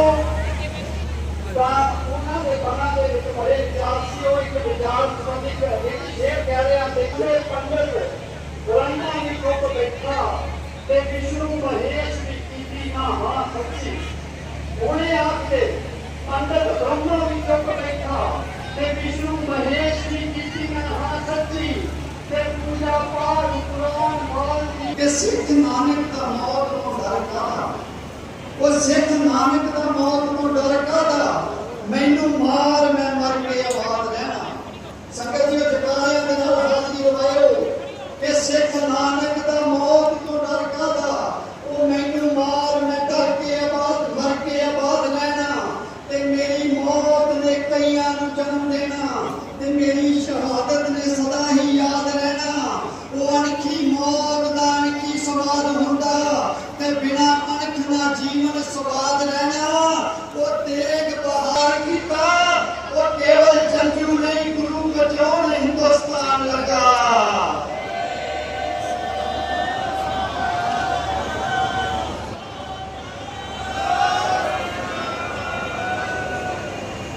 ਵੱਲੋਂ ਤਾਂ ਉਹਨਾਂ ਦੇ ਬਣਾ ਦੇ ਵਿੱਚ ਬੜੇ ਵਿਚਾਰ ਸੀ ਉਹ ਇੱਕ ਵਿਚਾਰ ਸੰਬੰਧਿਤ ਇੱਕ ਸ਼ੇਰ ਕਹਿ ਰਿਹਾ ਦੇਖਦੇ ਪੰਡਤ ਗੁਰਨਾ ਦੀ ਕੋਪ ਬੈਠਾ ਤੇ ਵਿਸ਼ਨੂੰ ਮਹੇਸ਼ ਦੀ ਕੀਤੀ ਨਾ ਹਾਂ ਸੱਚੀ। ਉਹਨੇ ਆਖੇ ਪੰਡਤ ਬ੍ਰਹਮਾ ਵੀ ਚੁੱਪ ਬੈਠਾ ਤੇ ਵਿਸ਼ਨੂੰ ਮਹੇਸ਼ ਦੀ ਕੀਤੀ ਨਾ ਹਾਂ ਸੱਚੀ ਤੇ ਪੂਜਾ ਪਾਠ ਕੁਰਾਨ ਮਾਲ ਦੀ ਤੇ ਸਿੱਖ ਨਾਨਕ ਦਾ ਮੌਤ ਮੁਬਾਰਕਾ ਉਹ ਸਿੱਖ ਨਾਨਕ ਦਾ ਮੌਤ ਤੋਂ ਡਰ ਕਾਦਾ ਮੈਨੂੰ ਮਾਰ, ਮੈਂ ਮਰ ਕੇ ਆਵਾਜ਼ ਰਹਿਣਾ। ਸੰਗਤ ਜੀ ਜਕਾਰਿਆਂ ਦੇ ਨਾਲ ਹਾਜ਼ਰੀ ਲਵਾਇਓ ਕਿ ਸਿੱਖ ਨਾਨਕ ਦਾ ਮੌਤ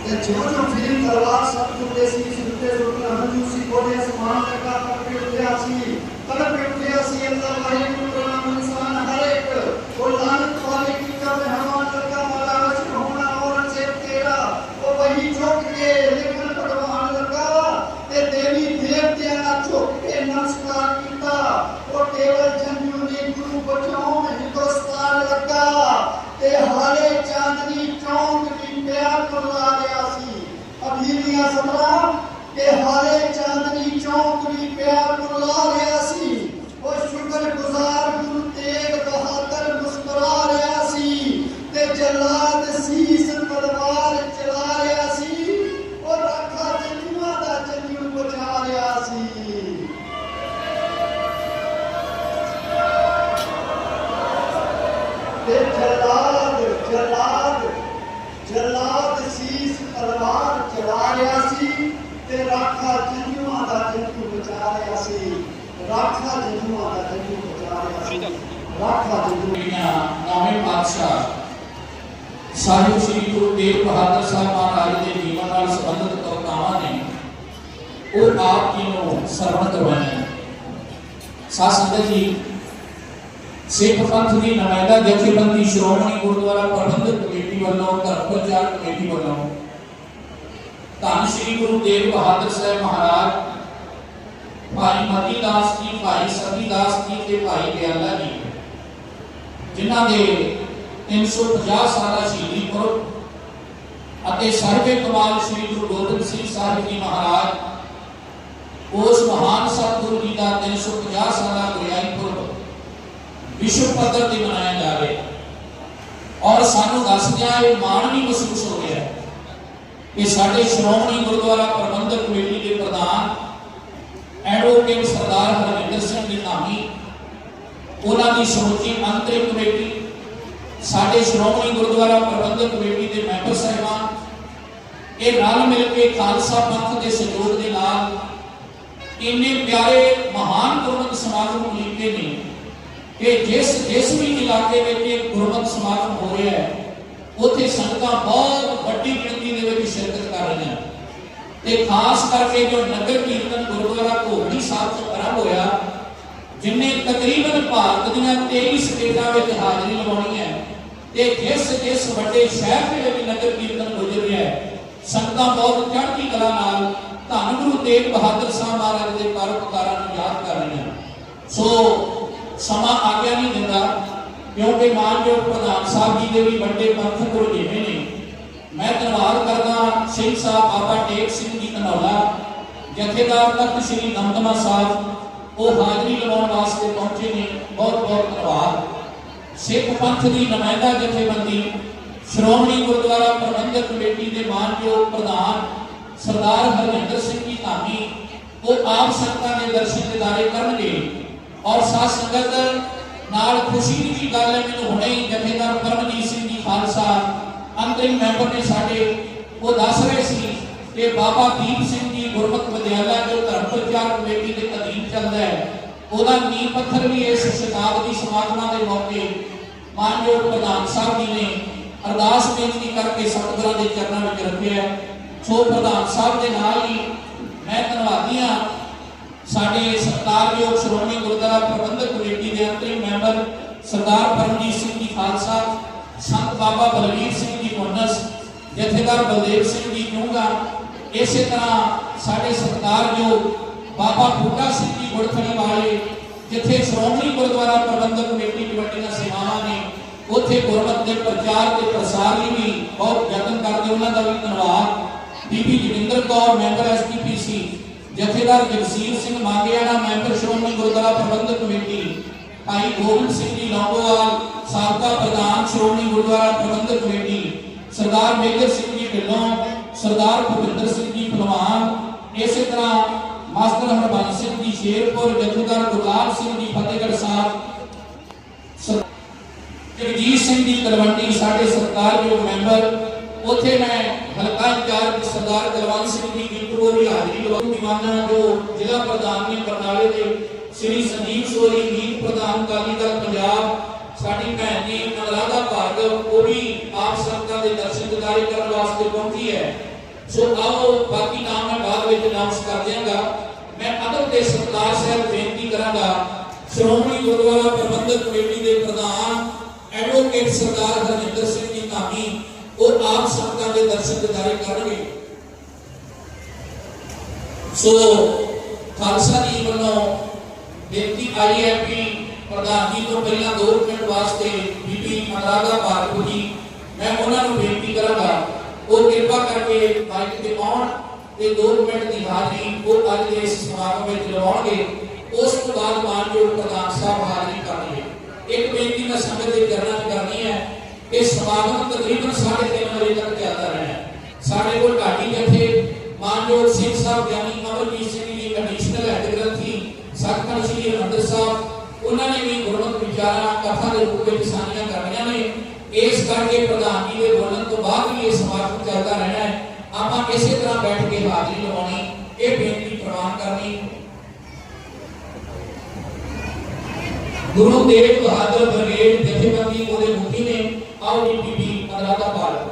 ये जो जो फ़िल्म दरबार शब्द देसी सुनते सुनते हम उसी बोले समान करता तड़पे उठे आसी तड़पे उठे आसी अंदर वाले पुराना इंसान हर एक। वो लानत वाले की कब हमारा लड़का मारा वश होना और सेब तेरा। वो वही चौक के लेकिन पड़वान लड़का ते देवी देव तेरा चौक के नमस्कार किया। वो केवल जन्मियों ने गुरु बचाओ हिंदुस्तान लड़का ते हारे चांदनी चौक की तैयार करवा गया सी अमीरिया समरा के हाले चांदनी चौक भी प्यार करवा गया सी और शुक्र गुजार ਪਾਤਸ਼ਾਹ ਸਾਹਿਬ ਸ੍ਰੀ ਗੁਰੂ ਤੇਗ ਬਹਾਦਰ ਸਾਹਿਬ ਮਹਾਰਾਜ ਦੇ ਜੀਵਨ ਨਾਲ ਸੰਬੰਧਿਤ ਕਵਿਤਾਵਾਂ ਨੇ, ਉਹ ਆਪ ਜੀ ਨੂੰ ਸਰਵਣ ਕਰਵਾਈਆਂ? ਸਾਧ ਸੰਗਤ ਜੀ, ਸਿੱਖ ਪੰਥ ਦੀ ਨੁਮਾਇੰਦਾ ਜਥੇਬੰਦੀ ਸ਼੍ਰੋਮਣੀ ਗੁਰਦੁਆਰਾ ਪ੍ਰਬੰਧਕ ਕਮੇਟੀ ਵੱਲੋਂ ਧਰਮ ਪ੍ਰਚਾਰ ਕਮੇਟੀ ਵੱਲੋਂ, ਧੰਨ ਸ੍ਰੀ ਗੁਰੂ ਤੇਗ ਬਹਾਦਰ ਸਾਹਿਬ ਮਹਾਰਾਜ, ਭਾਈ ਮਤੀ ਦਾਸ ਜੀ, ਭਾਈ ਸਤੀ ਦਾਸ ਜੀ ਤੇ ਭਾਈ ਦਿਆਲਾ ਜੀ, ਜਿਨ੍ਹਾਂ ਦੇ 350 ਸਾਲਾ ਸ਼ਹੀਦੀ ਪੁਰਬ ਅਤੇ ਸਰਵੇ ਕਮਾਲ ਸ੍ਰੀ ਗੁਰੂ ਗੋਬਿੰਦ ਸਿੰਘ ਸਾਹਿਬ ਜੀ ਮਹਾਰਾਜ, ਉਸ ਮਹਾਨ ਸਤਿਗੁਰੂ ਜੀ ਦਾ 350 ਸਾਲਾ ਗੁਰਿਆਈ ਪੁਰਬ ਵਿਸ਼ਵ ਪੱਧਰ ਤੇ ਮਨਾਇਆ ਜਾ ਰਿਹਾ ਔਰ ਸਾਨੂੰ ਦੱਸਦਿਆਂ ਇਹ ਮਾਣ ਵੀ ਮਹਿਸੂਸ ਹੋ ਰਿਹਾ ਕਿ ਸਾਡੇ ਸ਼੍ਰੋਮਣੀ ਗੁਰਦੁਆਰਾ ਪ੍ਰਬੰਧਕ ਕਮੇਟੀ ਦੇ ਪ੍ਰਧਾਨ ਐਡਵੋਕੇਟ ਸਰਦਾਰ ਹਰਵਿੰਦਰ ਸਿੰਘ ਜੀ ਧਾਮੀ ਉਹਨਾਂ ਦੀ ਸਮੁੱਚੀ ਅੰਤਰਿਮ ਕਮੇਟੀ ਸਾਡੇ ਸ਼੍ਰੋਮਣੀ ਗੁਰਦੁਆਰਾ ਪ੍ਰਬੰਧਕ ਕਮੇਟੀ ਦੇ ਮੈਂਬਰ ਸਾਹਿਬਾਨ, ਇਹ ਰਲ ਮਿਲ ਕੇ ਖਾਲਸਾ ਪੰਥ ਦੇ ਸਹਿਯੋਗ ਦੇ ਨਾਲ ਇੰਨੇ ਪਿਆਰੇ, ਮਹਾਨ ਗੁਰਮਤਿ ਸਮਾਗਮ ਕੀਤੇ ਨੇ ਕਿ ਜਿਸ ਜਿਸ ਵੀ ਇਲਾਕੇ ਵਿੱਚ ਇਹ ਗੁਰਮਤਿ ਸਮਾਗਮ ਹੋ ਰਿਹਾ ਹੈ, ਉੱਥੇ ਸੰਗਤਾਂ ਬਹੁਤ ਵੱਡੀ ਗਿਣਤੀ ਦੇ ਵਿੱਚ ਸ਼ਿਰਕਤ ਕਰ ਰਹੀਆਂ। ਤੇ ਖਾਸ ਕਰਕੇ ਜੋ ਨਗਰ ਕੀਰਤਨ ਗੁਰਦੁਆਰਾ ਘੋੜੀ ਸਾਹਿਬ ਤੋਂ ਆਰੰਭ ਹੋਇਆ, ਜਿਨੇ ਤਕਰੀਬਨ ਭਾਰਤ ਦੀਆਂ 23 ਸਟੇਟਾਂ ਵਿੱਚ ਹਾਜ਼ਰੀ ਲਗਾਉਣੀ ਹੈ ਤੇ ਜਿਸ ਜਿਸ ਵੱਡੇ ਸ਼ਹਿਰ ਦੇ ਵਿੱਚ ਨਗਰ ਕੀਰਤਨ ਹੋ ਰਿਹਾ ਹੈ, ਸੰਗਤਾਂ ਬਹੁਤ ਚੜ੍ਹਦੀ ਕਲਾ ਨਾਲ ਧੰਨ ਗੁਰੂ ਤੇਗ ਬਹਾਦਰ ਸਾਹਿਬ ਮਹਾਰਾਜ ਦੇ ਪਰਉਪਕਾਰਾਂ ਨੂੰ ਯਾਦ ਕਰ ਰਹੀਆਂ ਸੋ ਸਮਾਂ ਆ ਗਿਆ ਨਹੀਂ ਦਿੰਦਾ, ਕਿਉਂਕਿ ਮਾਨਯੋਗ ਪ੍ਰਧਾਨ ਸਾਹਿਬ ਜੀ ਦੇ ਵੀ ਵੱਡੇ ਪੰਥਕ ਰੁਝੇਵੇਂ ਨੇ। ਮੈਂ ਧੰਨਵਾਦ ਕਰਦਾ ਸਿੰਘ ਸਾਹਿਬ ਬਾਬਾ ਟੇਕ ਸਿੰਘ ਜੀ ਧਨੌਲਾ, ਜਥੇਦਾਰ ਤਖਤ ਸ੍ਰੀ ਦਮਦਮਾ ਸਾਹਿਬ, ਉਹ ਹਾਜ਼ਰੀ ਲਵਾਉਣ ਵਾਸਤੇ ਪਹੁੰਚੇ ਨੇ। ਬਹੁਤ ਬਹੁਤ ਧੰਨਵਾਦ। ਸਿੱਖ ਪੰਥ ਦੀ ਨੁਮਾਇੰਦਾ ਜਥੇਬੰਦੀ, ਸ਼੍ਰੋਮਣੀ ਗੁਰਦੁਆਰਾ ਪ੍ਰਬੰਧਕ ਕਮੇਟੀ ਦੇ ਮਾਨਯੋਗ ਪ੍ਰਧਾਨ ਸਰਦਾਰ ਹਰਜਿੰਦਰ ਸਿੰਘ ਜੀ ਧਾਮੀ, ਉਹ ਆਪ ਸੰਗਤਾਂ ਦੇ ਦਰਸ਼ਨ ਦਿਦਾਰੇ ਕਰਨਗੇ ਔਰ ਸਾਧ ਸੰਗਤ ਨਾਲ ਖੁਸ਼ੀ ਦੀ ਗੱਲ ਹੈ, ਮੈਨੂੰ ਹੁਣੇ ਹੀ ਜਥੇਦਾਰ ਕਰਮਜੀਤ ਸਿੰਘ ਜੀ ਖਾਲਸਾ, ਅੰਤਰਿਮ ਮੈਂਬਰ ਨੇ ਸਾਡੇ, ਉਹ ਦੱਸ ਰਹੇ ਸੀ ਕਿ ਬਾਬਾ ਦੀਪ ਸਿੰਘ ਜੀ ਗੁਰਮਤ ਵਿਦਿਆਲਾ, ਜੋ ਧਰਮ ਪ੍ਰਚਾਰ ਕਮੇਟੀ ਦੇ ਅਧੀਨ ਚੱਲਦਾ ਹੈ ਉਹਦਾ ਨੀਂਹ ਪੱਥਰ ਵੀ ਇਸ ਸ਼ਤਾਬਦੀ ਸਮਾਗਮਾਂ ਦੇ ਮੌਕੇ ਮਾਨਯੋਗ ਪ੍ਰਧਾਨ ਸਾਹਿਬ ਜੀ ਨੇ ਅਰਦਾਸ ਬੇਨਤੀ ਕਰਕੇ ਸਤਿਗੁਰਾਂ ਦੇ ਚਰਨਾਂ ਵਿੱਚ ਰੱਖਿਆ ਸੋ ਪ੍ਰਧਾਨ ਸਾਹਿਬ ਦੇ ਨਾਲ ਹੀ ਮੈਂ ਧੰਨਵਾਦੀ ਹਾਂ। ਸਾਡੇ ਸਤਿਕਾਰਯੋਗ ਸ਼੍ਰੋਮਣੀ ਗੁਰਦੁਆਰਾ ਪ੍ਰਬੰਧਕ ਕਮੇਟੀ ਦੇ ਅੰਤਰੀ ਮੈਂਬਰ ਸਰਦਾਰ ਪਰਮਜੀਤ ਸਿੰਘ ਜੀ ਖਾਲਸਾ, ਸੰਤ ਬਾਬਾ ਬਲਵੀਰ ਸਿੰਘ ਜੀ ਮੁੰਨਸ ਜਥੇਦਾਰ ਬਲਦੇਵ ਸਿੰਘ ਜੀ ਕਿਉਂਗਾ ਇਸੇ ਤਰ੍ਹਾਂ ਸਾਡੇ ਸਤਿਕਾਰਯੋਗ ਬਾਬਾ ਬੂਟਾ ਸਿੰਘ ਜੀ ਗੁਰਥਣੀ ਵਾਲੇ, ਜਿੱਥੇ ਸ਼੍ਰੋਮਣੀ ਗੁਰਦੁਆਰਾ ਪ੍ਰਬੰਧਕ ਕਮੇਟੀ ਦੀ ਵੱਡੀਆਂ ਸੇਵਾਵਾਂ ਨੇ, ਉੱਥੇ ਗੁਰਮਤਿ ਦੇ ਪ੍ਰਚਾਰ ਤੇ ਪ੍ਰਸਾਰ ਲਈ ਵੀ ਬਹੁਤ ਯਤਨ ਕਰਦੇ ਉਹਨਾਂ ਦਾ ਵੀ ਧੰਨਵਾਦ। ਬੀਬੀ Jaginder Kaur, member SPPC Jathedar Jagsir Singh Mangewala member Shiromani Gurdwara Parbandhak committee, Bhai Gobind Singh ji Longowal, ਸਾਬਕਾ ਪ੍ਰਧਾਨ ਸ਼੍ਰੋਮਣੀ ਗੁਰਦੁਆਰਾ ਪ੍ਰਬੰਧਕ ਕਮੇਟੀ, ਸਰਦਾਰ ਮੇਜਰ ਸਿੰਘ ਜੀ ਢਿੱਲੋਂ, ਸਰਦਾਰ ਭੁਪਿੰਦਰ ਸਿੰਘ ਜੀ ਭਲਵਾਨ, ਇਸੇ ਤਰ੍ਹਾਂ ਮਾਸਟਰ ਹਰਬੰਸ ਸਿੰਘ ਜੀ ਸ਼ੇਰਪੁਰ ਜਥੇਦਾਰ ਗੁਰਲਾਲ ਸਿੰਘ ਜੀ ਫਤਿਹਗੜ੍ਹ ਸਾਹਿਬ ਸਰ- ਜਗਜੀਤ ਸਿੰਘ ਜੀ ਤਲਵੰਡੀ ਸਾਡੇ ਸਤਿਕਾਰਯੋਗ ਮੈਂਬਰ ਉੱਥੇ ਮੈਂ ਹਲਕਾ ਇੰਚਾਰਜ ਸਰਦਾਰ ਕੁਲਵੰਤ ਸਿੰਘ ਜੀ ਕੀਪੂਰ ਦੀ ਹਾਜ਼ਰੀ ਲਵਾਉਂ ਦੀਵਾਨਾ ਜੋ ਜ਼ਿਲ੍ਹਾ ਪ੍ਰਧਾਨ ਨੇ ਬਰਨਾਲੇ ਦੇ ਸ੍ਰੀ ਸੰਜੀਵ ਸੋਰੀ ਮੀਤ ਪ੍ਰਧਾਨ ਅਕਾਲੀ ਦਲ ਪੰਜਾਬ ਸਾਡੀ ਭੈਣ ਜੀ ਅਨੁਰਾਧਾ ਭਾਰਗਵ ਉਹ ਵੀ ਆਪ ਸੰਗਤਾਂ ਦੇ ਦਰਸ਼ਨ ਦਿਦਾਰੇ ਕਰਨ ਵਾਸਤੇ ਪਹੁੰਚੀ ਹੈ ਸੋ ਆਓ ਬਾਕੀ ਨਾਮ ਮੈਂ ਬਾਅਦ ਵਿੱਚ ਅਨਾਉਂਸ ਕਰ ਦਿਆਂਗਾ। ਮੈਂ ਅਦਬ ਦੇ ਸਤਿਕਾਰ ਸਹਿਤ ਬੇਨਤੀ ਕਰਾਂਗਾ, ਸ਼੍ਰੋਮਣੀ ਗੁਰਦੁਆਰਾ ਪ੍ਰਬੰਧਕ ਕਮੇਟੀ ਦੇ ਪ੍ਰਧਾਨ ਐਡਵੋਕੇਟ ਸਰਦਾਰ ਹਰਜਿੰਦਰ ਸਿੰਘ ਜੀ ਧਾਮੀ, ਉਹ ਆਪ ਸੰਗਤਾਂ ਦੇ ਦਰਸ਼ਨ ਦਿਦਾਰੇ ਕਰਨਗੇ। ਸੋ, ਖਾਲਸਾ ਜੀ ਵੱਲੋਂ ਬੇਨਤੀ ਆਈ ਹੈ ਕਿ ਪ੍ਰਧਾਨ ਜੀ ਤੋਂ ਪਹਿਲਾਂ 2 ਮਿੰਟ ਵਾਸਤੇ ਬੀਬੀ ਅਨਰਾਧਾ ਭਾਰਗਵ ਜੀ, ਮੈਂ ਉਹਨਾਂ ਨੂੰ ਬੇਨਤੀ ਕਰਾਂਗਾ, ਉਹ ਕਿਰਪਾ ਕਰਕੇ ਮਾਈਕ ਤੇ ਆਉਣ। ਤੇ 2 ਮਿੰਟ ਦੀ ਹਾਜ਼ਰੀ ਉਹ ਅੱਜ ਦੇ ਇਸ ਸਮਾਗਮ ਵਿੱਚ ਲਵਾਉਣਗੇ, ਉਸ ਤੋਂ ਬਾਅਦ ਮਾਨਯੋਗ ਪ੍ਰਧਾਨ ਸਾਹਿਬ ਹਾਜ਼ਰੀ ਕਰਨਗੇ। ਇੱਕ ਬੇਨਤੀ ਮੈਂ ਸੰਗਤ ਦੇ ਚਰਨਾਂ 'ਚ ਕਰਨੀ ਹੈ ਇਹ ਸਮਾਗਮ ਤਕਰੀਬਨ 3:30 ਵਜੇ ਤੱਕ ਚੱਲਦਾ ਰਹਿਣਾ ਹੈ। ਸਾਡੇ ਕੋਲ ਢਾਡੀ ਜਥੇ, ਮਾਨਯੋਗ ਸਿੰਘ ਸਾਹਿਬ ਗਿਆਨੀ ਅਮਰਜੀਤ ਸਿੰਘ ਜੀ ਐਡੀਸ਼ਨਲ ਹੈੱਡ ਗ੍ਰੰਥੀ ਸਤਿਗੁਰੂ ਸ੍ਰੀ ਹਰਿਮੰਦਰ ਸਾਹਿਬ। ਉਹਨਾਂ ਨੇ ਵੀ ਗੁਰਮਤਿ ਵਿਚਾਰਾਂ, ਕਥਾ ਦੇ ਰੂਪ ਵਿੱਚ ਸਾਂਝੀਆਂ ਕਰਨੀਆਂ ਨੇ। ਇਸ ਕਰਕੇ ਪ੍ਰਧਾਨ ਜੀ ਦੇ ਬੋਲਣ ਤੋਂ ਬਾਅਦ ਵੀ ਇਹ ਸਮਾਗਮ ਚੱਲਦਾ ਰਹਿਣਾ ਹੈ। ਆਪਾਂ ਇਸੇ ਤਰ੍ਹਾਂ ਬੈਠ ਕੇ ਹਾਜ਼ਰੀ ਲਵਾਉਣੀ, ਇਹ ਬੇਨਤੀ ਪ੍ਰਵਾਨ ਕਰਨੀ। ਗੁਰੂ ਤੇਗ ਬਹਾਦਰ ਬ੍ਰਿਗੇਡ ਜਥੇਬੰਦੀ ਉਹਦੇ ਮੁਖੀ ਨੇ, ਆਓ ਜੀ ਬੀਬੀ ਅਨਰਾਧਾ ਭਾਰਤ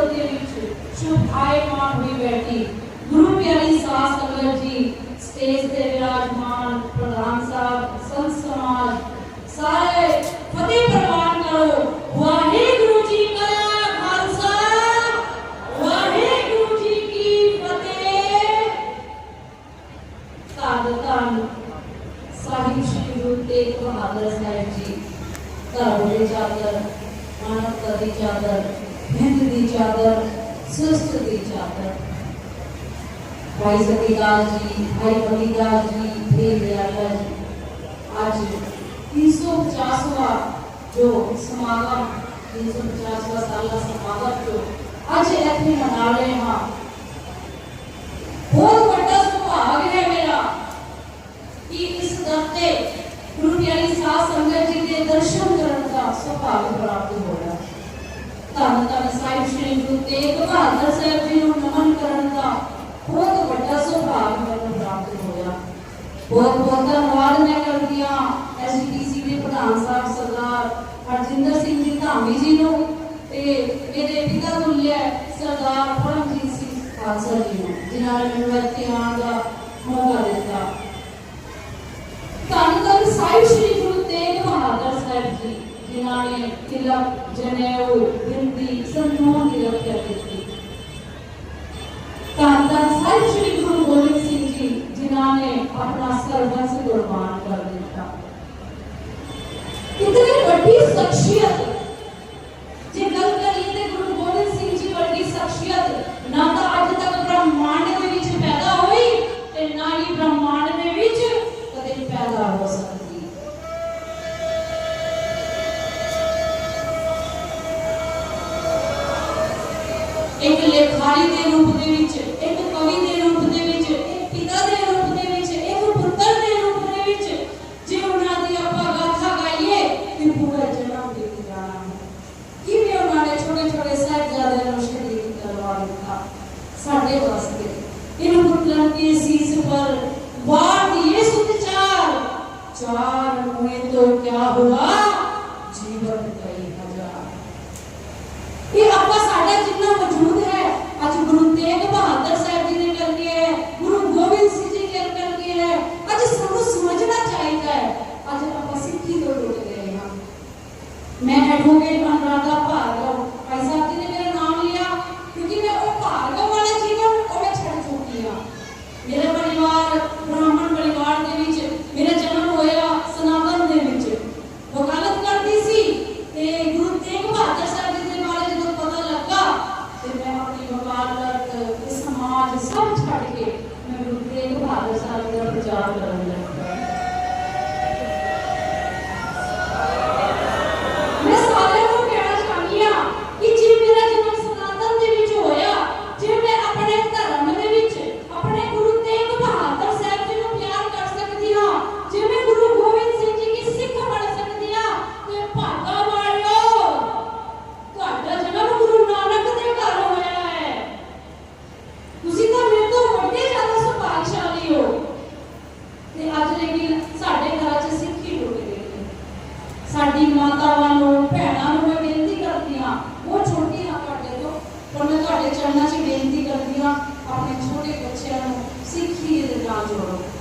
ਨਿੱਕੀ ਗੋਦ ਦੇ ਵਿੱਚ ਸ਼ੁਭ ਆਇਮਾਨ ਹੋਈ ਬੈਠੀ ਗੁਰੂ ਪਿਆਰੀ ਸਾਸ ਸੰਗਤ ਜੀ ਸਟੇਜ ਤੇ ਵਿਰਾਜਮਾਨ ਪ੍ਰਧਾਨ ਸਾਹਿਬ ਸੰਤ ਸਮਾਜ ਸਾਰੇ ਫਤਿਹ ਪ੍ਰਵਾਨ ਕਰੋ ਵਾਹਿਗੁਰੂ ਜੀ ਕਾ ਖਾਲਸਾ ਵਾਹਿਗੁਰੂ ਜੀ ਕੀ ਫਤਿਹ ਧੰਨ ਧੰਨ ਸਾਹਿਬ ਸ਼੍ਰੀ ਗੁਰੂ ਤੇਗ ਬਹਾਦਰ ਸਾਹਿਬ ਜੀ ਧਰਮ ਦੀ ਚਾਦਰ ਮਾਨਵਤਾ ਦੀ ਚਾਦਰ with each other, switch with each other. भाई सतीलाल जी भाई पतिलाल जी थे दयाला जी आज तीन सौ पचासवा जो समागम तीन सौ पचासवा साल का समागम जो आज ऐसे मना रहे हैं बहुत बड़ा सौभाग्य है मेरा कि इस दफ्ते गुरु प्यारी सास संगत जी के दर्शन करने का सौभाग्य प्राप्त हो रहा ਧੰਨ ਧੰਨ ਸਾਹਿਬ ਸ੍ਰੀ ਗੁਰੂ ਤੇਗ ਬਹਾਦਰ ਸਾਹਿਬ ਜੀ ਨੂੰ ਨਮਨ ਕਰਨ ਦਾ ਬਹੁਤ ਵੱਡਾ ਸੁਭਾਗ ਮੈਨੂੰ ਪ੍ਰਾਪਤ ਹੋਇਆ। ਬਹੁਤ ਬਹੁਤ ਧੰਨਵਾਦ ਮੈਂ ਕਰਦੀ ਹਾਂ ਐਸਡੀਸੀ ਦੇ ਪ੍ਰਧਾਨ ਸਾਹਿਬ ਸਰਦਾਰ ਹਰਜਿੰਦਰ ਸਿੰਘ ਜੀ ਧਾਮੀ ਜੀ ਨੂੰ ਤੇ ਮੇਰੇ ਪਿਤਾ ਤੁਲਿਆ ਸਰਦਾਰ ਪਰਮਜੀਤ ਸਿੰਘ ਖਾਲਸਾ ਜੀ ਨੂੰ, ਜਿਨ੍ਹਾਂ ਨੇ ਮੈਨੂੰ ਇੱਥੇ ਆਉਣ ਦਾ ਮੌਕਾ ਦਿੱਤਾ। ਧੰਨ ਧੰਨ ਸਾਹਿਬ ਸ੍ਰੀ ਗੁਰੂ ਤੇਗ ਬਹਾਦਰ ਸਾਹਿਬ ਜੀ, ਜਿਨ੍ਹਾਂ ਨੇ ਕਿਲਾ जनेऊ हिंदी संतों की रख करती थी तांता साहिब श्री गुरु गोविंद सिंह जी जिन्होंने अपना सर्वस्व कुर्बान कर दिया इतनी बड़ी शख्सियत के शीश पर बाट ये सुन चार चार हुए तो क्या हुआ? जीवन कई हज़ार। ये आपका साढ़े जितना वजूद है, आज गुरु तेग बहादुर साहब जी ने कर लिया है, गुरु गोविंद सिंह जी ने कर लिया है, आज सबको समझना चाहिए। आज आप सीखी तो लुट गए हम मैं एडवोकेट अनुराधा पा করো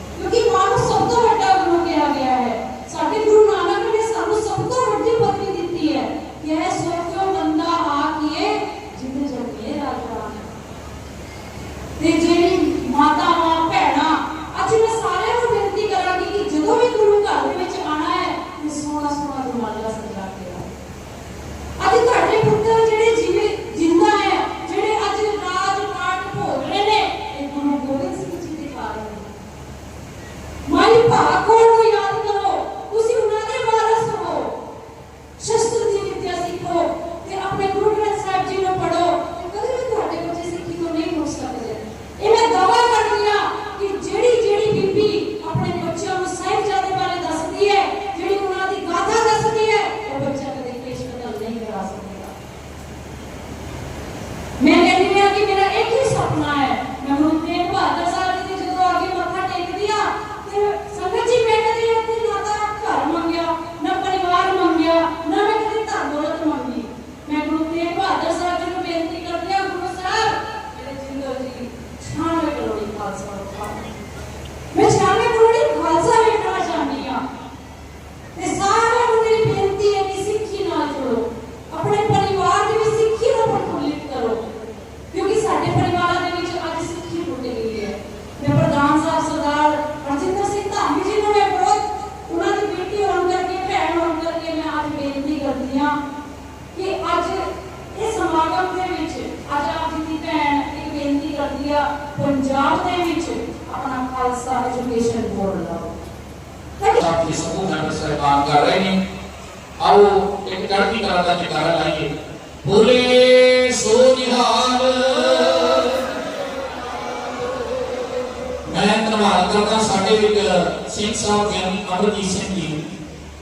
ਅੱਜ ਬੇਨਤੀ ਕਰਦੀ ਆ ਕਿ ਅੱਜ ਇਸ ਸਮਾਗਮ ਦੇ ਵਿੱਚ ਅੱਜ ਆਪ ਜੀ ਦੀ ਭੈਣ ਇੱਕ ਬੇਨਤੀ ਕਰਦੀ ਆ ਪੰਜਾਬ ਦੇ ਵਿੱਚ ਆਪਣਾ ਖਾਲਸਾ ਐਜੂਕੇਸ਼ਨ ਬੋਰਡ ਲਾਓ ਸਾਡੀ ਸਮੂਹ ਨਾਲ ਸਰਕਾਰ ਕਰ ਰਹੇ ਨੇ ਆਓ ਇੱਕ ਚੜ੍ਹਦੀ ਕਲਾ ਦਾ ਜਗਾਰਾ ਲਾਈਏ ਬੋਲੇ ਸੋ ਨਿਹਾਲ ਮੈਂ ਧੰਨਵਾਦ ਕਰਦਾ ਸਾਡੇ ਵਿੱਚ ਸਿੰਘ ਸਾਹਿਬ ਗਿਆਨੀ ਅਮਰਜੀਤ ਸਿੰਘ ਜੀ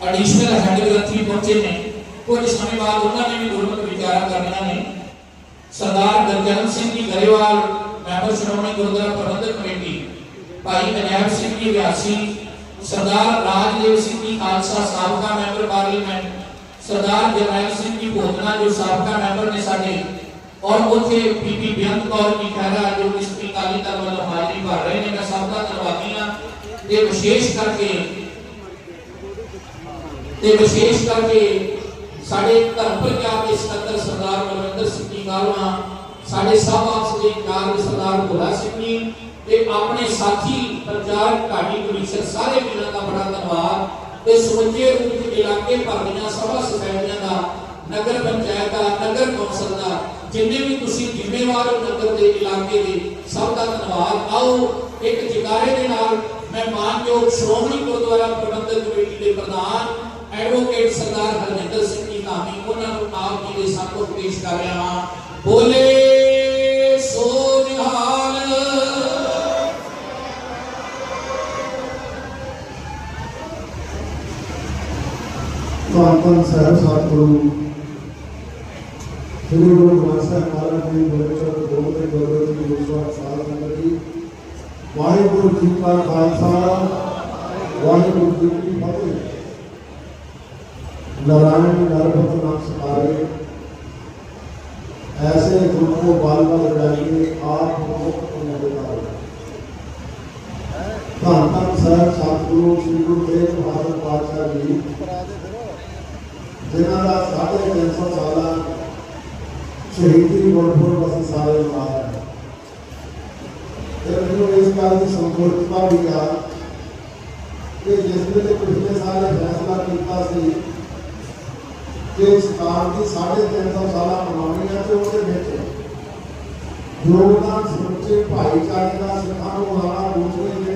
ਐਡੀਸ਼ਨਲ ਹੈਡ ਗ੍ਰੰਥੀ ਪਹੁੰਚੇ ਨੇ ਕੁਝ ਸਮੇਂ ਬਾਅਦ ਉਹਨਾਂ ਨੇ ਵੀ ਗੁਰਮਤਿ ਵਿਚਾਰਾਂ ਕਰਨੀਆਂ ਨੇ ਸਰਦਾਰ ਗਰਜਨ ਸਿੰਘ ਜੀ ਗਰੇਵਾਲ ਮੈਂਬਰ ਸ਼੍ਰੋਮਣੀ ਗੁਰਦੁਆਰਾ ਪ੍ਰਬੰਧਕ ਕਮੇਟੀ ਭਾਈ ਅਜੈਬ ਸਿੰਘ ਜੀ ਵਿਆਸੀ ਸਰਦਾਰ ਰਾਜਦੇਵ ਸਿੰਘ ਜੀ ਖਾਲਸਾ ਸਾਬਕਾ ਮੈਂਬਰ ਪਾਰਲੀਮੈਂਟ ਸਰਦਾਰ ਜਰਨੈਲ ਸਿੰਘ ਜੀ ਭੋਦਨਾ ਜੋ ਸਾਬਕਾ ਮੈਂਬਰ ਨੇ ਸਾਡੇ ਔਰ ਉਥੇ ਪੀਪੀ ਬੇਅੰਤ ਕੌਰ ਜੀ ਖਹਿਰਾ ਜੋ ਇਸ ਕਾਲੀ ਤਲ ਵੱਲੋਂ ਹਾਜ਼ਰੀ ਭਰ ਰਹੇ ਨੇ ਮੈਂ ਸਭ ਦਾ ਧੰਨਵਾਦੀ ਹਾਂ ਤੇ ਵਿਸ਼ੇਸ਼ ਕਰਕੇ ਤੇ ਵਿਸ਼ੇਸ਼ ਕਰਕੇ ਸਾਡੇ ਧਰਮ ਪ੍ਰਚਾਰ ਦੇ ਸਕੱਤਰ ਸਰਦਾਰ ਮਨਿੰਦਰ ਸਿੰਘ ਜੀ ਗਾਲਵਾ, ਸਾਡੇ ਸਾਹਿਬਾਸ ਦੇ ਕਾਰਜ ਸਰਦਾਰ ਭੋਲਾ ਸਿੰਘ ਜੀ ਤੇ ਆਪਣੇ ਸਾਥੀ ਪ੍ਰਚਾਰ ਢਾਡੀ ਕਮਿਸ਼ਨ ਸਾਰੇ ਵੀਰਾਂ ਦਾ ਬੜਾ ਧੰਨਵਾਦ। ਤੇ ਸਮੁੱਚੇ ਰੂਪ ਵਿੱਚ ਇਲਾਕੇ ਭਰ ਦੀਆਂ ਸਭਾ ਸੁਸਾਇਟੀਆਂ ਦਾ, ਨਗਰ ਪੰਚਾਇਤ ਦਾ, ਨਗਰ ਕੌਂਸਲ ਦਾ, ਜਿੰਨੇ ਵੀ ਤੁਸੀਂ ਜ਼ਿੰਮੇਵਾਰ ਹੋ ਨਗਰ ਦੇ ਇਲਾਕੇ ਦੇ, ਸਭ ਦਾ ਧੰਨਵਾਦ। ਆਓ, ਇੱਕ ਜਿਗਾਰੇ ਦੇ ਨਾਲ ਮੈਂ ਮਾਨਯੋਗ ਸ਼੍ਰੋਮਣੀ ਗੁਰਦੁਆਰਾ ਪ੍ਰਬੰਧਕ ਕਮੇਟੀ ਦੇ ਪ੍ਰਧਾਨ ਐਡਵੋਕੇਟ ਸਰਦਾਰ ਹਰਜਿੰਦਰ ਸਿੰਘ ਜੀ ਧਾਮੀ ਉਹਨਾਂ ਨੂੰ ਆਪ ਜੀ ਦੇ ਸਾਹਮਣੇ ਪੇਸ਼ ਕਰ ਰਿਹਾ ਹਾਂ ਬੋਲੇ ਸੋ ਨਿਹਾਲ ਧੰਨ ਧੰਨ ਸਾਹਿਬ ਸਤਿਗੁਰੂ ਸ੍ਰੀ ਗੁਰੂ ਗ੍ਰੰਥ ਸਾਹਿਬ ਮਹਾਰਾਜ ਜੀ ਬਰਕਤ ਦੋ ਤੇ ਗੁਰਦੁਆਰੇ ਦੀ ਗੁਰਸਵਾ ਸਾਧ ਸੰਗਤ ਜੀ ਵਾਹਿਗੁਰੂ ਜੀ ਕਾ ਖਾਲਸਾ ਵਾਹਿਗੁਰੂ ਜੀ ਕੀ ਫਤਿਹ ਨਾਰਾਇਣ नारायण गर्भ नाम समारे ऐसे गुरु को बाल बाल लड़ाइए आप धन धन साहब सतगुरु श्री गुरु तेग बहादुर पातशाह जी जिन्हों का साढ़े तीन सौ साल शहीदी गुरपुरब असं सारे मना रहे मैं इस गल की संकोचता भी आ कि जिस वे पिछले साल फैसला किया ਸਾਲ ਇਹ ਦੀ ਸਾਢੇ ਤਿੰਨ ਸੌ ਸਾਲਾ ਮਨਾਉਣੀ ਹੈ ਤੇ ਉਹਦੇ ਵਿੱਚ ਯੋਗਦਾਨ ਸਮੁੱਚੇ ਭਾਈਚਾਰੇ ਦਾ ਸਿੱਖਾਂ ਨੂੰ ਲਾਣਾ ਦੂਸਰੇ